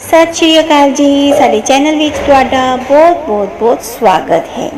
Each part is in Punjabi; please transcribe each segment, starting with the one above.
ਸਤਿ ਸ਼੍ਰੀ ਅਕਾਲ ਜੀ, ਸਾਡੇ ਚੈਨਲ ਵਿੱਚ ਤੁਹਾਡਾ ਬਹੁਤ ਬਹੁਤ ਬਹੁਤ ਸਵਾਗਤ ਹੈ।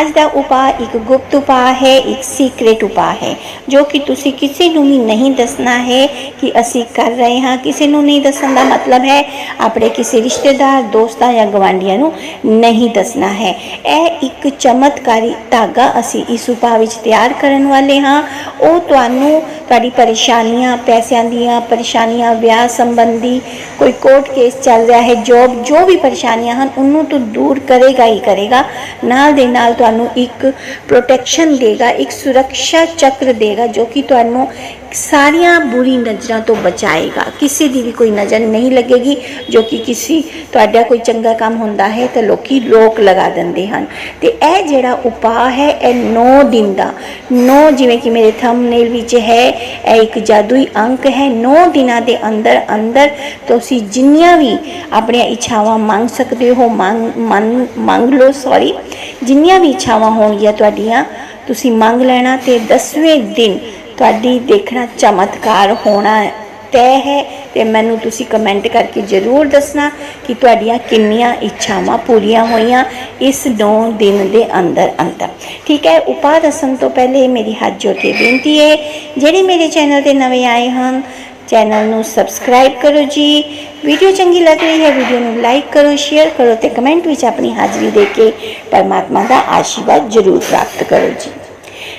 ਅੱਜ ਦਾ ਉਪਾਅ ਇੱਕ ਗੁਪਤ ਉਪਾਅ ਹੈ, ਇੱਕ ਸੀਕ੍ਰੇਟ ਉਪਾਅ ਹੈ, ਜੋ ਕਿ ਤੁਸੀਂ ਕਿਸੇ ਨੂੰ ਵੀ ਨਹੀਂ ਦੱਸਣਾ ਹੈ ਕਿ ਅਸੀਂ ਕਰ ਰਹੇ ਹਾਂ। ਕਿਸੇ ਨੂੰ ਨਹੀਂ ਦੱਸਣ ਦਾ ਮਤਲਬ ਹੈ, ਆਪਣੇ ਕਿਸੇ ਰਿਸ਼ਤੇਦਾਰ, ਦੋਸਤਾਂ ਜਾਂ ਗਵਾਂਢੀਆਂ ਨੂੰ ਨਹੀਂ ਦੱਸਣਾ ਹੈ। ਇਹ ਇੱਕ ਚਮਤਕਾਰੀ ਧਾਗਾ ਅਸੀਂ ਇਸ ਉਪਾਅ ਵਿੱਚ ਤਿਆਰ ਕਰਨ ਵਾਲੇ ਹਾਂ। ਉਹ ਤੁਹਾਨੂੰ ਤੁਹਾਡੀ ਪਰੇਸ਼ਾਨੀਆਂ, ਪੈਸਿਆਂ ਦੀਆਂ ਪਰੇਸ਼ਾਨੀਆਂ, ਵਿਆਹ ਸੰਬੰਧੀ ਕੋਈ ਕੋਰਟ ਕੇਸ ਚੱਲ ਰਿਹਾ ਹੈ ਜੋਬ ਜੋ ਵੀ ਪਰੇਸ਼ਾਨੀਆਂ ਹਨ, ਉਹਨੂੰ ਤੋਂ ਦੂਰ ਕਰੇਗਾ ਹੀ ਕਰੇਗਾ। ਨਾਲ ਦੇ ਨਾਲ ਤੁਹਾਨੂੰ ਇੱਕ ਪ੍ਰੋਟੈਕਸ਼ਨ ਦੇਗਾ, ਇੱਕ ਸੁਰੱਖਿਆ ਚੱਕਰ ਦੇਗਾ, ਜੋ ਕਿ ਤੁਹਾਨੂੰ ਸਾਰੀਆਂ ਬੁਰੀ ਨਜ਼ਰਾਂ ਤੋਂ ਬਚਾਏਗਾ। ਕਿਸੇ ਦੀ ਵੀ ਕੋਈ ਨਜ਼ਰ ਨਹੀਂ ਲੱਗੇਗੀ, ਜੋ ਕਿ ਕਿਸੇ, ਤੁਹਾਡਾ ਕੋਈ ਚੰਗਾ ਕੰਮ ਹੁੰਦਾ ਹੈ, ਤਾਂ ਲੋਕੀ ਰੋਕ ਲਗਾ ਦਿੰਦੇ ਹਨ। ਤੇ ਇਹ ਜਿਹੜਾ ਉਪਾਅ ਹੈ, ਇਹ 9 ਦਿਨ ਦਾ। 9 ਜਿਵੇਂ ਕਿ ਮੇਰੇ ਥੰਬਨੇਲ ਵਿੱਚ ਹੈ, ਇਹ ਇੱਕ ਜਾਦੂਈ ਅੰਕ ਹੈ। 9 ਦਿਨਾਂ ਦੇ ਅੰਦਰ ਅੰਦਰ ਤੁਸੀਂ ਜਿੰਨੀਆਂ ਵੀ ਆਪਣੀਆਂ ਇੱਛਾਵਾਂ ਮੰਗ ਸਕਦੇ ਹੋ, ਮੰਗ ਮੰਨ- ਮੰਗ ਲਓ ਸੌਰੀ ਜਿੰਨੀਆਂ ਵੀ ਇੱਛਾਵਾਂ ਹੋਣਗੀਆਂ ਤੁਹਾਡੀਆਂ, ਤੁਸੀਂ ਮੰਗ ਲੈਣਾ ਤੇ 10ਵੇਂ ਦਿਨ ਤੁਹਾਡੀ ਦੇਖਣਾ ਚਮਤਕਾਰ ਹੋਣਾ ਤੈਅ ਹੈ ਤੇ ਮੈਨੂੰ ਤੁਸੀਂ ਕਮੈਂਟ ਕਰਕੇ ਜ਼ਰੂਰ ਦੱਸਣਾ ਕਿ ਤੁਹਾਡੀਆਂ ਕਿੰਨੀਆਂ ਇੱਛਾਵਾਂ ਪੂਰੀਆਂ ਹੋਈਆਂ ਇਸ 9 ਦਿਨ ਦੇ ਅੰਦਰ ਅੰਦਰ। ਠੀਕ ਹੈ, ਉਪਾਅ ਦੱਸਣ ਤੋਂ ਪਹਿਲੇ ਮੇਰੀ ਹੱਥ ਜੋੜ ਕੇ ਬੇਨਤੀ ਹੈ, ਜਿਹੜੇ ਮੇਰੇ ਚੈਨਲ ਤੇ ਨਵੇਂ ਆਏ ਹਨ ਚੈਨਲ ਨੂੰ ਸਬਸਕ੍ਰਾਈਬ ਕਰੋ ਜੀ। ਵੀਡੀਓ ਚੰਗੀ ਲੱਗ ਰਹੀ ਹੈ, ਵੀਡੀਓ ਨੂੰ ਲਾਈਕ ਕਰੋ, ਸ਼ੇਅਰ ਕਰੋ ਤੇ ਕਮੈਂਟ ਵਿੱਚ ਆਪਣੀ ਹਾਜ਼ਰੀ ਦੇ ਕੇ ਪਰਮਾਤਮਾ ਦਾ ਆਸ਼ੀਰਵਾਦ ਜ਼ਰੂਰ ਪ੍ਰਾਪਤ ਕਰੋ ਜੀ।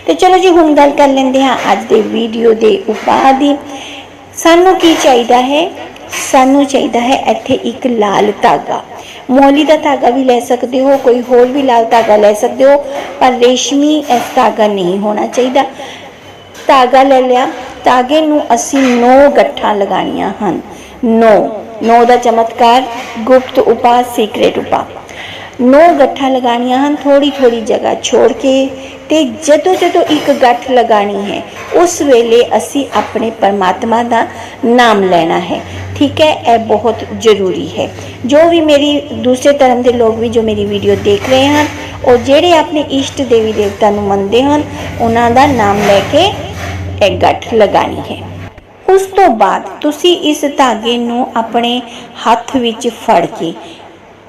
ਤੇ ਚਲੋ ਜੀ, ਹੁਣ ਗੱਲ ਕਰ ਲੈਂਦੇ ਹਾਂ ਅੱਜ ਦੇ ਵੀਡੀਓ ਦੇ ਉਪਾਅ ਦੀ। ਸਾਨੂੰ ਕੀ ਚਾਹੀਦਾ ਹੈ? ਸਾਨੂੰ ਚਾਹੀਦਾ ਹੈ ਇੱਥੇ ਇੱਕ ਲਾਲ ਧਾਗਾ। ਮੋਲੀ ਦਾ ਧਾਗਾ ਵੀ ਲੈ ਸਕਦੇ ਹੋ, ਕੋਈ ਹੋਰ ਵੀ ਲਾਲ ਧਾਗਾ ਲੈ ਸਕਦੇ ਹੋ, ਪਰ ਰੇਸ਼ਮੀ ਇਸ ਧਾਗਾ ਨਹੀਂ ਹੋਣਾ ਚਾਹੀਦਾ। ਧਾਗਾ ਲੈ ਲਿਆ ਧਾਗੇ ਨੂੰ ਅਸੀਂ 9 ਗੱਠਾਂ ਲਗਾਣੀਆਂ ਹਨ। 9 9 ਦਾ ਚਮਤਕਾਰ ਗੁਪਤ ਉਪਾਅ ਸੀਕ੍ਰੇਟ ਉਪਾਅ। ਨੌ ਗੱਠਾਂ ਲਗਾਣੀਆਂ ਹਨ ਥੋੜੀ ਥੋੜੀ ਜਗ੍ਹਾ ਛੋੜ ਕੇ ਤੇ ਜਦੋਂ ਜਦੋਂ ਇੱਕ ਗੱਠ ਲਗਾਣੀ ਹੈ, ਉਸ ਵੇਲੇ ਅਸੀਂ ਆਪਣੇ ਪਰਮਾਤਮਾ ਦਾ ਨਾਮ ਲੈਣਾ ਹੈ। ਠੀਕ ਹੈ, ਇਹ ਬਹੁਤ ਜ਼ਰੂਰੀ ਹੈ। ਜੋ ਵੀ ਮੇਰੀ ਦੂਸਰੇ ਧਰਮ ਦੇ ਲੋਕ ਵੀ ਜੋ ਮੇਰੀ ਵੀਡੀਓ ਦੇਖ ਰਹੇ ਹਨ, ਉਹ ਜਿਹੜੇ ਆਪਣੇ ਇਸ਼ਟ ਦੇਵੀ ਦੇਵਤਾ ਨੂੰ ਮੰਨਦੇ ਹਨ, ਉਹਨਾਂ ਦਾ ਨਾਮ ਲੈ ਕੇ ਇਹ ਗੱਠ ਲਗਾਣੀ ਹੈ। ਉਸ ਤੋਂ ਬਾਅਦ ਤੁਸੀਂ ਇਸ ਧਾਗੇ ਨੂੰ ਆਪਣੇ ਹੱਥ ਵਿੱਚ ਫੜ ਕੇ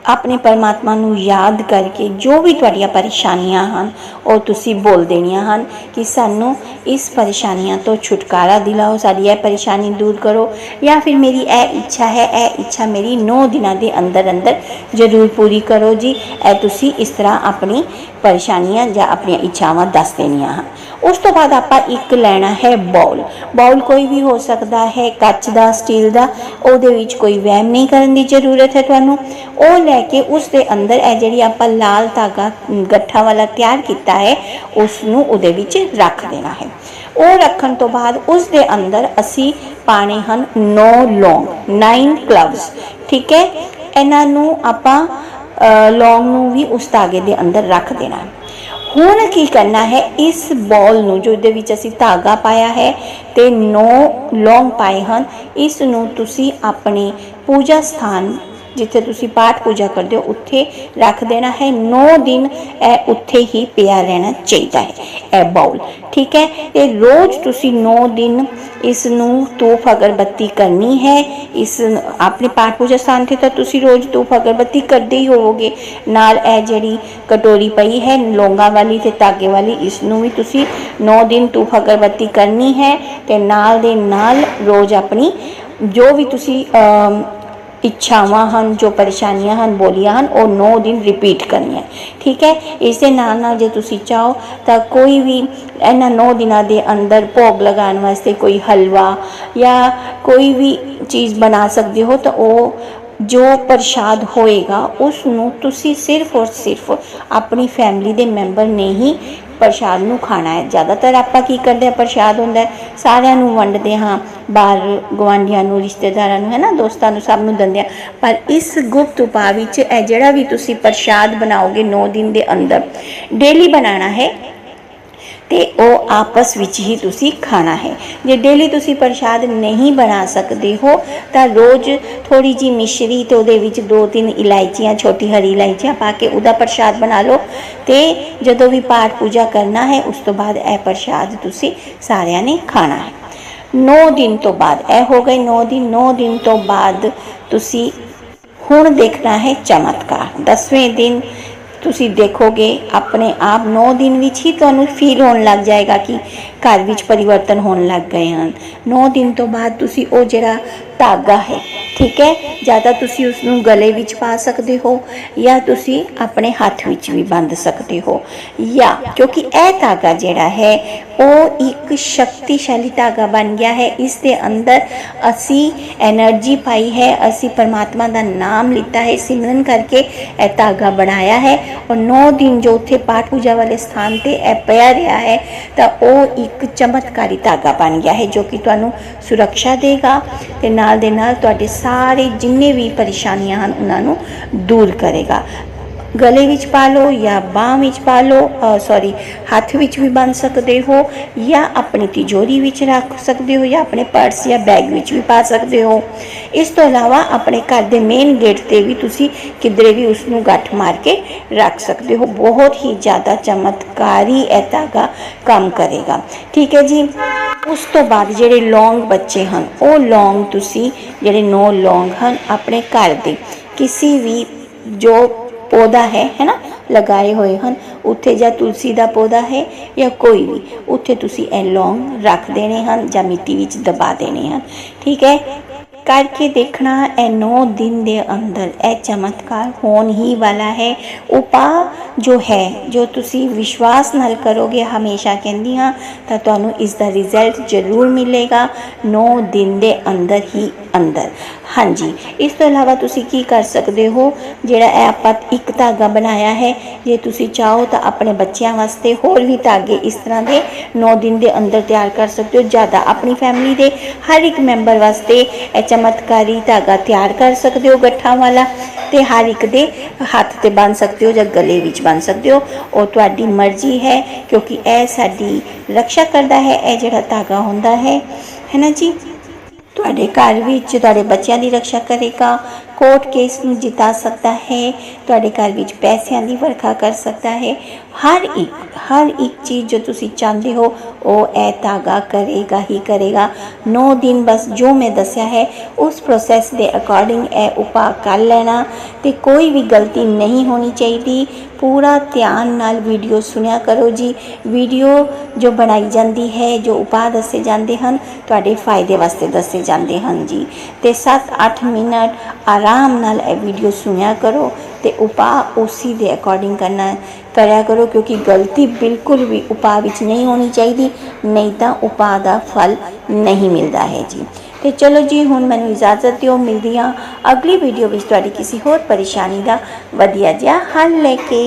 ਆਪਣੇ ਪਰਮਾਤਮਾ ਨੂੰ ਯਾਦ ਕਰਕੇ ਜੋ ਵੀ ਤੁਹਾਡੀਆਂ ਪਰੇਸ਼ਾਨੀਆਂ ਹਨ, ਉਹ ਤੁਸੀਂ ਬੋਲ ਦੇਣੀਆਂ ਹਨ ਕਿ ਸਾਨੂੰ ਇਸ ਪਰੇਸ਼ਾਨੀਆਂ ਤੋਂ ਛੁਟਕਾਰਾ ਦਿਲਾਓ, ਸਾਡੀ ਇਹ ਪਰੇਸ਼ਾਨੀ ਦੂਰ ਕਰੋ ਜਾਂ ਫਿਰ ਮੇਰੀ ਇਹ ਇੱਛਾ ਹੈ, ਇਹ ਇੱਛਾ ਮੇਰੀ 9 ਦਿਨਾਂ ਦੇ ਅੰਦਰ ਅੰਦਰ ਜ਼ਰੂਰ ਪੂਰੀ ਕਰੋ ਜੀ। ਇਹ ਤੁਸੀਂ ਇਸ ਤਰ੍ਹਾਂ ਆਪਣੀ ਪਰੇਸ਼ਾਨੀਆਂ ਜਾਂ ਆਪਣੀਆਂ ਇੱਛਾਵਾਂ ਦੱਸ ਦੇਣੀਆਂ ਹਨ। ਉਸ ਤੋਂ ਬਾਅਦ ਆਪਾਂ ਇੱਕ ਲੈਣਾ ਹੈ ਬਾਉਲ ਬਾਉਲ ਕੋਈ ਵੀ ਹੋ ਸਕਦਾ ਹੈ, ਕੱਚ ਦਾ, ਸਟੀਲ ਦਾ, ਉਹਦੇ ਵਿੱਚ ਕੋਈ ਵਹਿਮ ਨਹੀਂ ਕਰਨ ਦੀ ਜ਼ਰੂਰਤ ਹੈ ਤੁਹਾਨੂੰ। ਉਹ ਲੈ ਕੇ ਉਸ ਦੇ ਅੰਦਰ ਇਹ ਜਿਹੜੀ ਆਪਾਂ ਲਾਲ ਧਾਗਾ ਗੱਠਾ ਵਾਲਾ ਤਿਆਰ ਕੀਤਾ ਹੈ ਉਸ ਨੂੰ ਉਹਦੇ ਵਿੱਚ ਰੱਖ ਦੇਣਾ ਹੈ। ਉਹ ਰੱਖਣ ਤੋਂ ਬਾਅਦ ਉਸ ਦੇ ਅੰਦਰ ਅਸੀਂ ਪਾਣੇ ਹਨ 9 ਲੌਂਗ 9 ਕਲਵਸ ਠੀਕ ਹੈ? ਇਹਨਾਂ ਨੂੰ ਆਪਾਂ ਲੌਂਗ ਨੂੰ ਵੀ ਉਸ ਧਾਗੇ ਦੇ ਅੰਦਰ ਰੱਖ ਦੇਣਾ ਹੈ। ਹੁਣ ਕੀ ਕਰਨਾ ਹੈ? ਇਸ ਬਾਲ ਨੂੰ ਜੋ ਇਹਦੇ ਵਿੱਚ ਅਸੀਂ ਧਾਗਾ ਪਾਇਆ ਹੈ ਤੇ 9 ਲੌਂਗ ਪਾਏ ਹਨ, ਇਸ ਨੂੰ ਤੁਸੀਂ ਆਪਣੇ ਪੂਜਾ ਸਥਾਨ ਜਿੱਥੇ ਤੁਸੀਂ ਪਾਠ ਪੂਜਾ ਕਰਦੇ ਹੋ, ਉੱਥੇ ਰੱਖ ਦੇਣਾ ਹੈ। 9 ਦਿਨ ਇਹ ਉੱਥੇ ਹੀ ਪਿਆ ਰਹਿਣਾ ਚਾਹੀਦਾ ਹੈ, ਇਹ ਬਾਉਲ ਠੀਕ ਹੈ? ਤੇ ਰੋਜ਼ ਤੁਸੀਂ 9 ਦਿਨ ਇਸ ਨੂੰ ਧੂਪ ਅਗਰਬੱਤੀ ਕਰਨੀ ਹੈ। ਇਸ ਆਪਣੇ ਪਾਠ ਪੂਜਾ ਸਥਾਨ ਤੇ ਤਾਂ ਤੁਸੀਂ ਰੋਜ਼ ਧੂਪ ਅਗਰਬੱਤੀ ਕਰਦੇ ਹੀ ਹੋਵੋਗੇ। ਨਾਲ ਇਹ ਜਿਹੜੀ ਕਟੋਰੀ ਪਈ ਹੈ, ਲੌਂਗਾ ਵਾਲੀ ਤੇ ਧਾਗੇ ਵਾਲੀ, ਇਸ ਨੂੰ ਵੀ ਤੁਸੀਂ 9 ਦਿਨ ਧੂਪ ਅਗਰਬੱਤੀ ਕਰਨੀ ਹੈ। ਤੇ ਨਾਲ ਦੇ ਨਾਲ ਰੋਜ਼ ਆਪਣੀ ਜੋ ਵੀ ਤੁਸੀਂ ਇੱਛਾਵਾਂ ਹਨ, ਜੋ ਪਰੇਸ਼ਾਨੀਆਂ ਹਨ, ਬੋਲੀਆਂ ਹਨ, ਉਹ 9 ਦਿਨ ਰਿਪੀਟ ਕਰਨੀਆਂ। ਠੀਕ ਹੈ? ਇਸ ਦੇ ਨਾਲ ਨਾਲ ਜੇ ਤੁਸੀਂ ਚਾਹੋ ਤਾਂ ਕੋਈ ਵੀ ਇਹਨਾਂ 9 ਦਿਨਾਂ ਦੇ ਅੰਦਰ ਭੋਗ ਲਗਾਉਣ ਵਾਸਤੇ ਕੋਈ ਹਲਵਾ ਜਾਂ ਕੋਈ ਵੀ ਚੀਜ਼ ਬਣਾ ਸਕਦੇ ਹੋ ਤਾਂ ਉਹ ਜੋ ਪ੍ਰਸ਼ਾਦ ਹੋਏਗਾ ਉਸ ਨੂੰ ਤੁਸੀਂ ਸਿਰਫ ਔਰ ਸਿਰਫ ਆਪਣੀ ਫੈਮਿਲੀ ਦੇ ਮੈਂਬਰ ਨੇ ਹੀ ਪ੍ਰਸ਼ਾਦ ਨੂੰ ਖਾਣਾ ਹੈ। ਜ਼ਿਆਦਾਤਰ ਆਪਾਂ ਕੀ ਕਰਦੇ ਆ ਪ੍ਰਸ਼ਾਦ ਹੁੰਦਾ ਸਾਰਿਆਂ ਨੂੰ ਵੰਡਦੇ ਹਾਂ, ਬਾਹਰ ਗਵਾਂਢੀਆਂ ਨੂੰ, ਰਿਸ਼ਤੇਦਾਰਾਂ ਨੂੰ ਹੈ ਨਾ ਦੋਸਤਾਂ ਨੂੰ ਸਭ ਨੂੰ ਦਿੰਦੇ ਆ ਪਰ ਇਸ ਗੁਪਤ ਉਪਾਅ ਵਿੱਚ ਇਹ ਜਿਹੜਾ ਵੀ ਤੁਸੀਂ ਪ੍ਰਸ਼ਾਦ ਬਣਾਓਗੇ 9 ਦਿਨ ਦੇ ਅੰਦਰ ਡੇਲੀ ਬਣਾਉਣਾ ਹੈ ਤੇ ਉਹ ਆਪਸ ਵਿੱਚ ਹੀ ਤੁਸੀਂ ਖਾਣਾ ਹੈ। ਜੇ ਡੇਲੀ ਤੁਸੀਂ ਪ੍ਰਸ਼ਾਦ ਨਹੀਂ ਬਣਾ ਸਕਦੇ ਹੋ, ਤਾਂ ਰੋਜ਼ ਥੋੜੀ ਜੀ ਮਿਸ਼ਰੀ ਤੇ ਉਹਦੇ ਵਿੱਚ ਦੋ ਤਿੰਨ ਇਲਾਇਚੀਆਂ, ਛੋਟੀ ਹਰੀ ਇਲਾਇਚੀਆਂ ਪਾ ਕੇ ਉਹਦਾ ਪ੍ਰਸ਼ਾਦ ਬਣਾ ਲਓ। ਤੇ ਜਦੋਂ ਵੀ ਪਾਠ ਪੂਜਾ ਕਰਨਾ ਹੈ, ਉਸ ਤੋਂ ਬਾਅਦ ਇਹ ਪ੍ਰਸ਼ਾਦ ਤੁਸੀਂ ਸਾਰਿਆਂ ਨੇ ਖਾਣਾ ਹੈ। 9 ਦਿਨ ਤੋਂ ਬਾਅਦ, ਇਹ ਹੋ ਗਏ 9 ਦਿਨ 9 ਦਿਨ ਤੋਂ ਬਾਅਦ ਤੁਸੀਂ ਹੁਣ ਦੇਖਣਾ ਹੈ ਚਮਤਕਾਰ। 10ਵੇਂ ਦਿਨ ਤੁਸੀਂ ਦੇਖੋਗੇ ਆਪਣੇ ਆਪ 9 ਦਿਨ ਵਿੱਚ ਹੀ ਤੁਹਾਨੂੰ ਫੀਲ ਹੋਣ ਲੱਗ ਜਾਏਗਾ ਕਿ ਘਰ ਵਿੱਚ ਪਰਿਵਰਤਨ ਹੋਣ ਲੱਗ ਗਏ ਹਨ। 9 ਦਿਨ ਤੋਂ ਬਾਅਦ ਤੁਸੀਂ ਉਹ ਜਿਹੜਾ ਧਾਗਾ ਹੈ, ਠੀਕ ਹੈ? ਜਾਂ ਤਾਂ ਤੁਸੀਂ ਉਸ ਨੂੰ ਗਲੇ ਵਿੱਚ ਪਾ ਸਕਦੇ ਹੋ, ਜਾਂ ਤੁਸੀਂ ਆਪਣੇ ਹੱਥ ਵਿੱਚ ਵੀ ਬੰਨ ਸਕਦੇ ਹੋ। ਜਾਂ ਕਿਉਂਕਿ ਇਹ ਧਾਗਾ ਜਿਹੜਾ ਹੈ, ਉਹ ਇੱਕ ਸ਼ਕਤੀਸ਼ਾਲੀ ਧਾਗਾ ਬਣ ਗਿਆ ਹੈ। ਇਸ ਦੇ ਅੰਦਰ ਅਸੀਂ એનર્ਜੀ ਪਾਈ ਹੈ, ਅਸੀਂ ਪਰਮਾਤਮਾ ਦਾ ਨਾਮ ਲਿੱਤਾ ਹੈ, ਸਿਮਰਨ ਕਰਕੇ ਇਹ ਧਾਗਾ ਬਣਾਇਆ ਹੈ। ਔਰ 9 ਦਿਨ ਜੋ ਉੱਥੇ ਪਾਠ ਪੂਜਾ ਵਾਲੇ ਸਥਾਨ ਤੇ ਇਹ ਪਿਆ ਰਿਹਾ ਹੈ, ਤਾਂ ਉਹ ਇੱਕ ਚਮਤਕਾਰੀ ਧਾਗਾ ਬਣ ਗਿਆ ਹੈ, ਜੋ ਕਿ ਤੁਹਾਨੂੰ ਸੁਰੱਖਿਆ ਦੇਗਾ ਤੇ ਨਾਲ ਨਾਲ ਦੇ ਨਾਲ ਤੁਹਾਡੇ ਸਾਰੇ ਜਿੰਨੇ ਵੀ ਪਰੇਸ਼ਾਨੀਆਂ ਹਨ ਉਹਨਾਂ ਨੂੰ ਦੂਰ ਕਰੇਗਾ। ਗਲੇ ਵਿੱਚ ਪਾ ਲਓ ਜਾਂ ਬਾਹ ਵਿੱਚ ਪਾ ਲਓ ਸੌਰੀ ਹੱਥ ਵਿੱਚ ਵੀ ਬੰਨ ਸਕਦੇ ਹੋ ਜਾਂ ਆਪਣੀ ਤਿਜੋਰੀ ਵਿੱਚ ਰੱਖ ਸਕਦੇ ਹੋ ਜਾਂ ਆਪਣੇ ਪਰਸ ਜਾਂ ਬੈਗ ਵਿੱਚ ਵੀ ਪਾ ਸਕਦੇ ਹੋ ਇਸ ਤੋਂ ਇਲਾਵਾ ਆਪਣੇ ਘਰ ਦੇ ਮੇਨ ਗੇਟ ਤੇ ਵੀ ਤੁਸੀਂ ਕਿਧਰੇ ਵੀ ਉਸ ਨੂੰ ਗੱਠ ਮਾਰ ਕੇ ਰੱਖ ਸਕਦੇ ਹੋ ਬਹੁਤ ਹੀ ਜ਼ਿਆਦਾ ਚਮਤਕਾਰੀ ਇਹ ਧਾਗਾ ਕੰਮ ਕਰੇਗਾ ਠੀਕ ਹੈ ਜੀ ਉਸ ਤੋਂ ਬਾਅਦ ਜਿਹੜੇ ਲੌਂਗ ਬੱਚੇ ਹਨ ਉਹ ਲੌਂਗ ਤੁਸੀਂ ਜਿਹੜੇ ਨੌ ਲੌਂਗ ਹਨ ਆਪਣੇ ਘਰ ਦੇ ਕਿਸੇ ਵੀ ਜੋ ਪੌਦਾ ਹੈ ਹੈ ਨਾ ਲਗਾਏ ਹੋਏ ਹਨ। ਉੱਥੇ ਜਾਂ ਤੁਲਸੀ ਦਾ ਪੌਦਾ ਹੈ ਜਾਂ ਕੋਈ ਵੀ, ਉੱਥੇ ਤੁਸੀਂ ਇਹ ਲੌਂਗ ਰੱਖ ਦੇਣੇ ਹਨ ਜਾਂ ਮਿੱਟੀ ਵਿੱਚ ਦਬਾ ਦੇਣੇ ਹਨ। ਠੀਕ ਹੈ? ਕਰਕੇ ਦੇਖਣਾ ਇਹ 9 ਦਿਨ ਦੇ ਅੰਦਰ, ਇਹ ਚਮਤਕਾਰ ਹੋਣ ਹੀ ਵਾਲਾ ਹੈ। ਉਪਾਅ ਜੋ ਹੈ, ਜੋ ਤੁਸੀਂ ਵਿਸ਼ਵਾਸ ਨਾਲ ਕਰੋਗੇ, ਹਮੇਸ਼ਾ ਕਹਿੰਦੀ ਹਾਂ, ਤਾਂ ਤੁਹਾਨੂੰ ਇਸ ਦਾ ਰਿਜ਼ਲਟ ਜ਼ਰੂਰ ਮਿਲੇਗਾ। 9 ਦਿਨ ਦੇ ਅੰਦਰ ਹੀ ਅੰਦਰ। ਹਾਂਜੀ। ਇਸ ਤੋਂ ਇਲਾਵਾ ਤੁਸੀਂ ਕੀ ਕਰ ਸਕਦੇ ਹੋ? ਜਿਹੜਾ ਇਹ ਆਪਾਂ ਇੱਕ ਧਾਗਾ ਬਣਾਇਆ ਹੈ, ਜੇ ਤੁਸੀਂ ਚਾਹੋ ਤਾਂ ਆਪਣੇ ਬੱਚਿਆਂ ਵਾਸਤੇ ਹੋਰ ਵੀ ਧਾਗੇ ਇਸ ਤਰ੍ਹਾਂ ਦੇ 9 ਦਿਨ ਦੇ ਅੰਦਰ ਤਿਆਰ ਕਰ ਸਕਦੇ ਹੋ। ਜ਼ਿਆਦਾ ਆਪਣੀ ਫੈਮਿਲੀ ਦੇ ਹਰ ਇੱਕ ਮੈਂਬਰ ਵਾਸਤੇ ਇਹ ਚਮਤਕਾਰੀ ਧਾਗਾ ਤਿਆਰ ਕਰ ਸਕਦੇ ਹੋ ਗੱਠਾਂ ਵਾਲਾ ਤੇ ਹਰ ਇੱਕ ਦੇ ਹੱਥ ਤੇ ਬੰਨ ਸਕਦੇ ਹੋ ਜਾਂ ਗਲੇ ਵਿੱਚ ਬੰਨ ਸਕਦੇ ਹੋ। ਉਹ ਤੁਹਾਡੀ ਮਰਜ਼ੀ ਹੈ ਕਿਉਂਕਿ ਇਹ ਸਾਡੀ ਰੱਖਿਆ ਕਰਦਾ ਹੈ, ਇਹ ਜਿਹੜਾ ਧਾਗਾ ਹੁੰਦਾ ਹੈ। ਹੈ ਨਾ ਜੀ? ਤੁਹਾਡੇ ਘਰ ਵਿੱਚ ਤੁਹਾਡੇ ਬੱਚਿਆਂ ਦੀ ਰੱਖਿਆ ਕਰੇਗਾ। ਕੋਰਟ ਕੇਸ ਨੂੰ ਜਿਤਾ ਸਕਦਾ ਹੈ, ਤੁਹਾਡੇ ਘਰ ਵਿੱਚ ਪੈਸਿਆਂ ਦੀ ਵਰਖਾ ਕਰ ਸਕਦਾ ਹੈ। ਹਰ ਇੱਕ ਹਰ ਇੱਕ ਚੀਜ਼ ਜੋ ਤੁਸੀਂ ਚਾਹੁੰਦੇ ਹੋ, ਉਹ ਇਹ ਧਾਗਾ ਕਰੇਗਾ ਹੀ ਕਰੇਗਾ। 9 ਦਿਨ ਬਸ ਜੋ ਮੈਂ ਦੱਸਿਆ ਹੈ, ਉਸ ਪ੍ਰੋਸੈਸ ਦੇ ਅਕੋਰਡਿੰਗ ਇਹ ਉਪਾਅ ਕਰ ਲੈਣਾ ਤੇ ਕੋਈ ਵੀ ਗਲਤੀ ਨਹੀਂ ਹੋਣੀ ਚਾਹੀਦੀ। ਪੂਰਾ ਧਿਆਨ ਨਾਲ ਵੀਡੀਓ ਸੁਣਿਆ ਕਰੋ ਜੀ। ਵੀਡੀਓ ਜੋ ਬਣਾਈ ਜਾਂਦੀ ਹੈ, ਜੋ ਉਪਾਅ ਦੱਸੇ ਜਾਂਦੇ ਹਨ, ਤੁਹਾਡੇ ਫਾਇਦੇ ਵਾਸਤੇ ਦੱਸੇ ਜਾਂਦੇ ਹਨ ਜੀ। ਤੇ 7-8 ਮਿੰਟ ਆਰਾਮ ਆਰਾਮ ਨਾਲ ਇਹ ਵੀਡੀਓ ਸੁਣਿਆ ਕਰੋ ਤੇ ਉਪਾਅ ਉਸੇ ਦੇ ਅਕੋਰਡਿੰਗ ਕਰਨਾ ਕਰਿਆ ਕਰੋ ਕਿਉਂਕਿ ਗਲਤੀ ਬਿਲਕੁਲ ਵੀ ਉਪਾਅ ਵਿੱਚ ਨਹੀਂ ਹੋਣੀ ਚਾਹੀਦੀ, ਨਹੀਂ ਤਾਂ ਉਪਾਅ ਦਾ ਫਲ ਨਹੀਂ ਮਿਲਦਾ ਹੈ ਜੀ। ਤੇ ਚਲੋ ਜੀ, ਹੁਣ ਮੈਨੂੰ ਇਜਾਜ਼ਤ ਦਿਓ, ਮਿਲਦੀ ਹਾਂ ਅਗਲੀ ਵੀਡੀਓ ਵਿੱਚ ਤੁਹਾਡੀ ਕਿਸੇ ਹੋਰ ਪਰੇਸ਼ਾਨੀ ਦਾ ਵਧੀਆ ਜਿਹਾ ਹੱਲ ਲੈ ਕੇ।